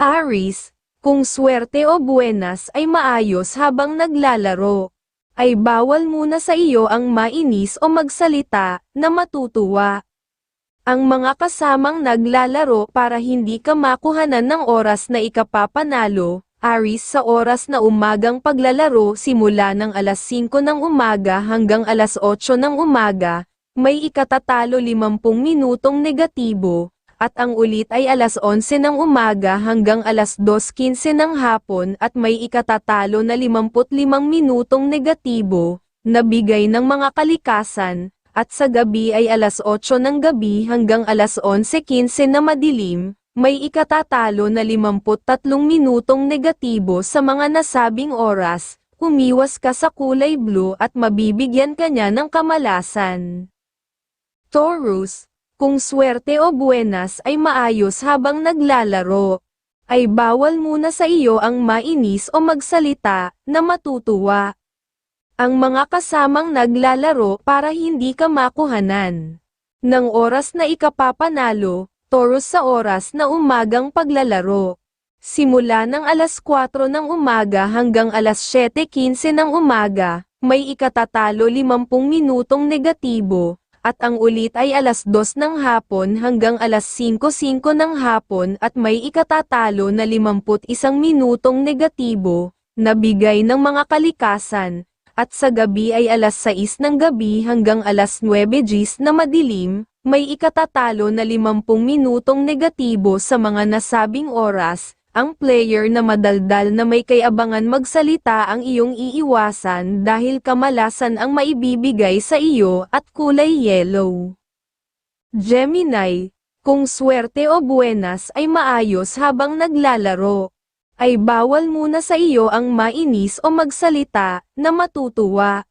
Aris, kung swerte o buenas ay maayos habang naglalaro, ay bawal muna sa iyo ang mainis o magsalita na matutuwa. Ang mga kasamang naglalaro para hindi ka makuhanan ng oras na ikapapanalo, Aris sa oras na umagang paglalaro simula ng alas 5 ng umaga hanggang alas 8 ng umaga, may ikatatalo 50 minutong negatibo, at ang ulit ay alas 11 ng umaga hanggang alas 2.15 ng hapon at may ikatatalo na 55 minutong negatibo, na bigay ng mga kalikasan, at sa gabi ay alas 8 ng gabi hanggang alas 11.15 na madilim, may ikatatalo na 53 minutong negatibo sa mga nasabing oras, umiwas ka sa kulay blue at mabibigyan ka niya ng kamalasan. Taurus, kung swerte o buenas ay maayos habang naglalaro, ay bawal muna sa iyo ang mainis o magsalita na matutuwa. Ang mga kasamang naglalaro para hindi ka makuhanan. Ng oras na ikapapanalo, Taurus sa oras na umagang paglalaro. Simula ng alas 4 ng umaga hanggang alas 7.15 ng umaga, may ikatatalo 50 minutong negatibo, at ang ulit ay alas 2 ng hapon hanggang alas 5.05 ng hapon at may ikatatalo na 51 minutong negatibo, na bigay ng mga kalikasan, at sa gabi ay alas 6 ng gabi hanggang alas 9 gis na madilim, may ikatatalo na 50 minutong negatibo sa mga nasabing oras, ang player na madaldal na may kayabangan magsalita ang iyong iiwasan dahil kamalasan ang maibibigay sa iyo at kulay yellow. Gemini, kung swerte o buenas ay maayos habang naglalaro, ay bawal muna sa iyo ang mainis o magsalita na matutuwa.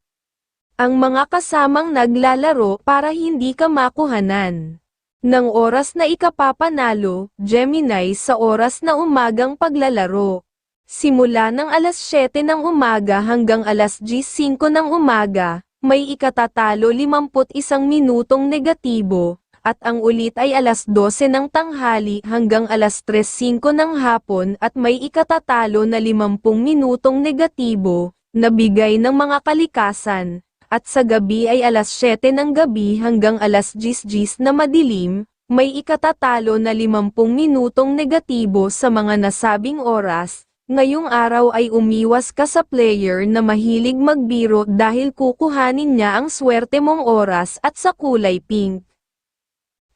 Ang mga kasamang naglalaro para hindi ka makuhanan. Ng oras na ikapapanalo, Gemini sa oras na umagang paglalaro. Simula ng alas 7 ng umaga hanggang alas 5 ng umaga, may ikatatalo 51 minutong negatibo, at ang ulit ay alas 12 ng tanghali hanggang alas 3.05 ng hapon at may ikatatalo na 50 minutong negatibo, na bigay ng mga kalikasan, at sa gabi ay alas 7 ng gabi hanggang alas 10 na madilim, may ikatatalo na 50 minutong negatibo sa mga nasabing oras, ngayong araw ay umiwas ka sa player na mahilig magbiro dahil kukuhanin niya ang swerte mong oras at sa kulay pink.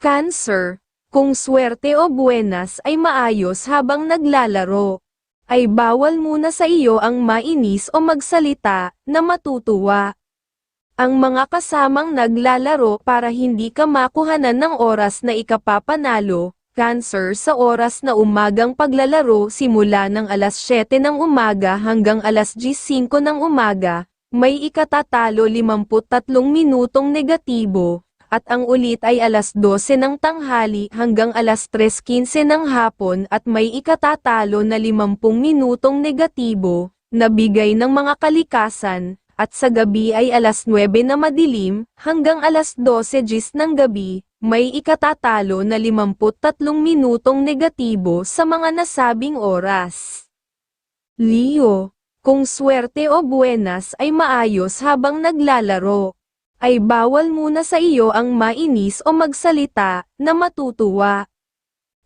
Cancer, kung swerte o buenas ay maayos habang naglalaro, ay bawal muna sa iyo ang mainis o magsalita na matutuwa. Ang mga kasamang naglalaro para hindi ka makuhanan ng oras na ikapapanalo, Cancer sa oras na umagang paglalaro simula ng alas 7 ng umaga hanggang alas 5 ng umaga, may ikatatalo 53 minutong negatibo, at ang ulit ay alas 12 ng tanghali hanggang alas 3.15 ng hapon at may ikatatalo na 50 minutong negatibo, na bigay ng mga kalikasan, at sa gabi ay alas 9 na madilim, hanggang alas 12 gis ng gabi, may ikatatalo na 53 minutong negatibo sa mga nasabing oras. Leo, kung swerte o buenas ay maayos habang naglalaro, ay bawal muna sa iyo ang mainis o magsalita na matutuwa.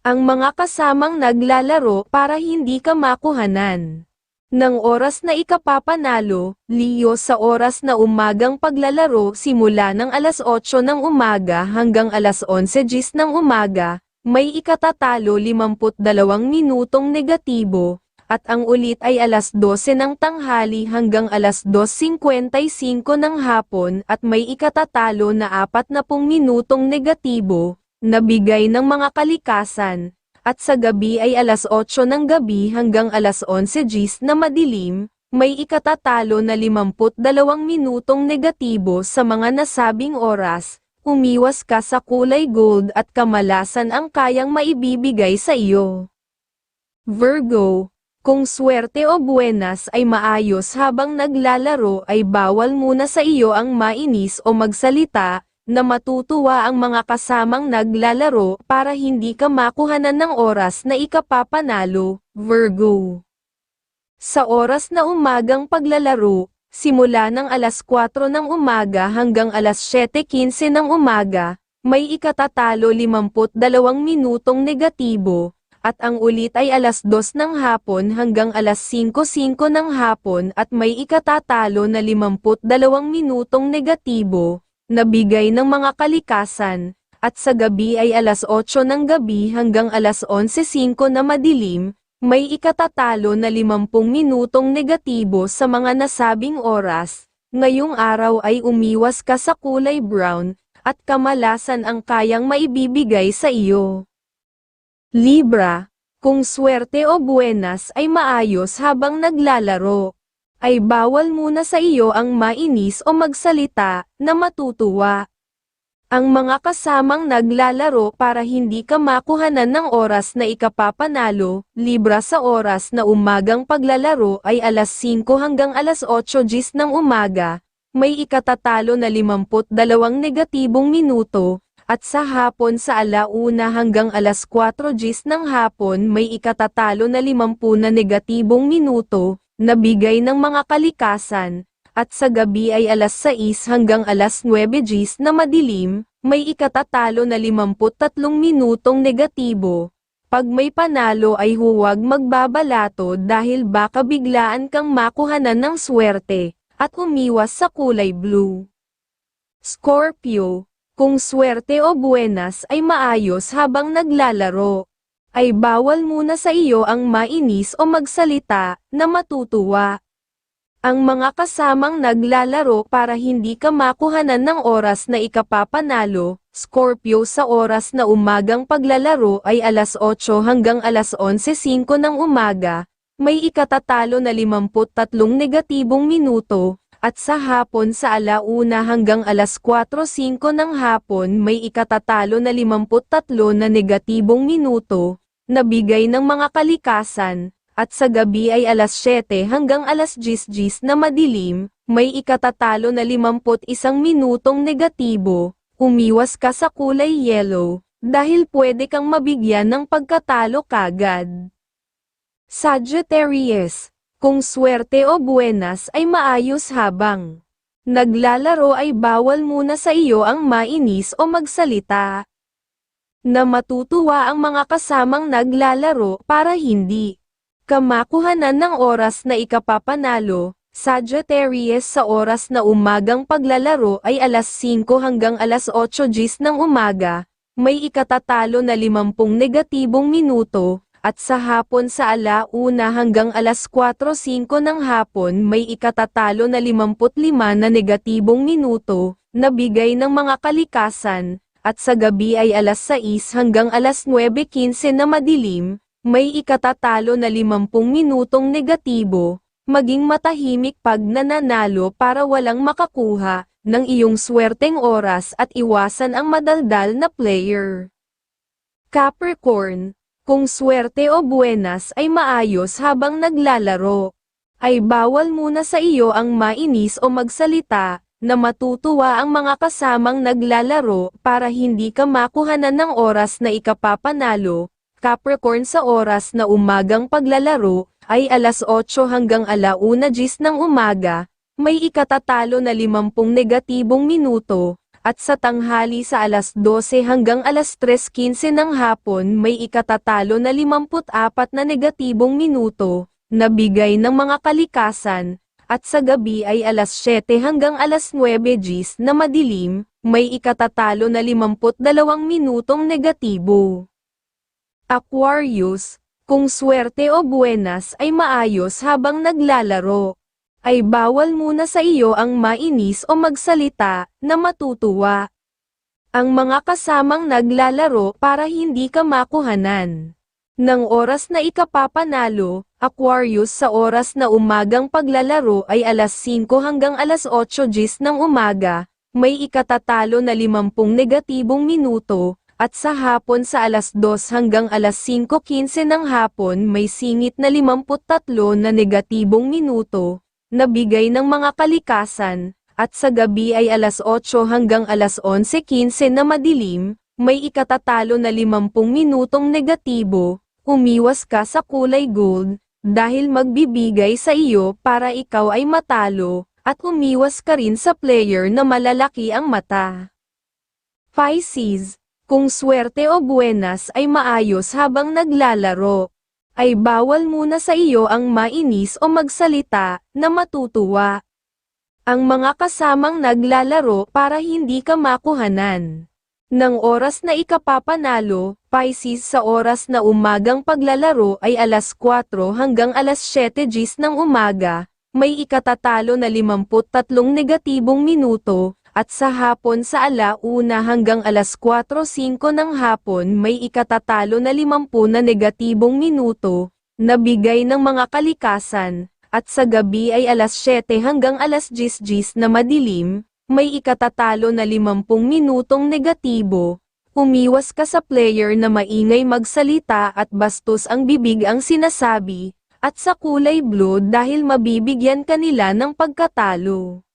Ang mga kasamang naglalaro para hindi ka makuhanan. Ng oras na ikapapanalo, Leo sa oras na umagang paglalaro simula ng alas 8 ng umaga hanggang alas 11 gis ng umaga, may ikatatalo 52 minutong negatibo, at ang ulit ay alas 12 ng tanghali hanggang alas 2.55 ng hapon at may ikatatalo na 40 minutong negatibo, na bigay ng mga kalikasan, at sa gabi ay alas 8 ng gabi hanggang alas 11 gis na madilim, may ikatatalo na 52 minutong negatibo sa mga nasabing oras, umiwas ka sa kulay gold at kamalasan ang kayang maibibigay sa iyo. Virgo, kung swerte o buenas ay maayos habang naglalaro ay bawal muna sa iyo ang mainis o magsalita, na matutuwa ang mga kasamang naglalaro para hindi ka makuhanan ng oras na ikapapanalo, Virgo. Sa oras na umagang paglalaro, simula ng alas 4 ng umaga hanggang alas 7.15 ng umaga, may ikatatalo 52 minutong negatibo, at ang ulit ay alas 2 ng hapon hanggang alas 5.05 ng hapon at may ikatatalo na 52 minutong negatibo, na bigay ng mga kalikasan, at sa gabi ay alas 8 ng gabi hanggang alas 11.05 na madilim, may ikatatalo na 50 minutong negatibo sa mga nasabing oras, ngayong araw ay umiwas ka sa kulay brown, at kamalasan ang kayang maibibigay sa iyo. Libra, kung swerte o buenas ay maayos habang naglalaro, ay bawal muna sa iyo ang mainis o magsalita, na matutuwa. Ang mga kasamang naglalaro para hindi ka makuhanan ng oras na ikapapanalo, libra sa oras na umagang paglalaro ay alas 5 hanggang alas 8 gis ng umaga, may ikatatalo na 52 negatibong minuto, at sa hapon sa alauna hanggang alas 4 gis ng hapon may ikatatalo na 50 na negatibong minuto, na bigay ng mga kalikasan, at sa gabi ay alas 6 hanggang alas 9 gis na madilim, may ikatatalo na 53 minutong negatibo. Pag may panalo ay huwag magbabalato dahil baka biglaan kang makuhanan ng swerte, at umiwas sa kulay blue. Scorpio, kung swerte o buenas ay maayos habang naglalaro, ay bawal muna sa iyo ang mainis o magsalita, na matutuwa. Ang mga kasamang naglalaro para hindi ka makuhanan ng oras na ikapapanalo, Scorpio sa oras na umagang paglalaro ay alas 8 hanggang alas 11.05 ng umaga, may ikatatalo na 53 negatibong minuto, at sa hapon sa alauna hanggang alas 4.05 ng hapon may ikatatalo na 53 na negatibong minuto, na bigay ng mga kalikasan, at sa gabi ay alas 7 hanggang alas 10 gis na madilim, may ikatatalo na 51 minutong negatibo, umiwas ka sa kulay yellow, dahil pwede kang mabigyan ng pagkatalo kagad. Sagittarius, kung swerte o buenas ay maayos habang naglalaro ay bawal muna sa iyo ang mainis o magsalita. Na matutuwa ang mga kasamang naglalaro para hindi kamakuhanan ng oras na ikapapanalo, Sagittarius sa oras na umagang paglalaro ay alas 5 hanggang alas 8 gis ng umaga, may ikatatalo na 50 negatibong minuto, at sa hapon sa alauna hanggang alas 4.05 ng hapon may ikatatalo na 55 na negatibong minuto, na bigay ng mga kalikasan, at sa gabi ay alas 6 hanggang alas 9.15 na madilim, may ikatatalo na 50 minutong negatibo, maging matahimik pag nananalo para walang makakuha ng iyong swerteng oras at iwasan ang madaldal na player. Capricorn, kung swerte o buenas ay maayos habang naglalaro, ay bawal muna sa iyo ang mainis o magsalita, na matutuwa ang mga kasamang naglalaro para hindi ka makuhanan ng oras na ikapapanalo, Capricorn sa oras na umagang paglalaro, ay alas 8 hanggang alauna gis ng umaga, may ikatatalo na 50 negatibong minuto, at sa tanghali sa alas 12 hanggang alas 3.15 ng hapon may ikatatalo na 54 na negatibong minuto, na bigay ng mga kalikasan, at sa gabi ay alas 7 hanggang alas 9 gis na madilim, may ikatatalo na 52 minutong negatibo. Aquarius, kung swerte o buenas ay maayos habang naglalaro, ay bawal muna sa iyo ang mainis o magsalita, na matutuwa. Ang mga kasamang naglalaro para hindi ka makuhanan. Ng oras na ikapapanalo, Aquarius sa oras na umagang paglalaro ay alas 5 hanggang alas 8 gis ng umaga, may ikatatalo na 50 negatibong minuto, at sa hapon sa alas 2 hanggang alas 5.15 ng hapon may singit na 53 na negatibong minuto, na bigay ng mga kalikasan, at sa gabi ay alas 8 hanggang alas 11.15 na madilim, may ikatatalo na 50 minutong negatibo, umiwas ka sa kulay gold, dahil magbibigay sa iyo para ikaw ay matalo, at umiwas ka rin sa player na malalaki ang mata. Pisces, kung swerte o buenas ay maayos habang naglalaro, ay bawal muna sa iyo ang mainis o magsalita na matutuwa. Ang mga kasamang naglalaro para hindi ka makuhanan. Nang oras na ikapapanalo, Pisces sa oras na umagang paglalaro ay alas 4 hanggang alas 7 gis ng umaga, may ikatatalo na 53 negatibong minuto, at sa hapon sa alauna hanggang alas 4.05 ng hapon may ikatatalo na 50 na negatibong minuto, na bigay ng mga kalikasan, at sa gabi ay alas 7 hanggang alas 10 gis na madilim, may ikatatalo na 50 minutong negatibo, umiwas ka sa player na maingay magsalita at bastos ang bibig ang sinasabi, at sa kulay blue dahil mabibigyan kanila ng pagkatalo.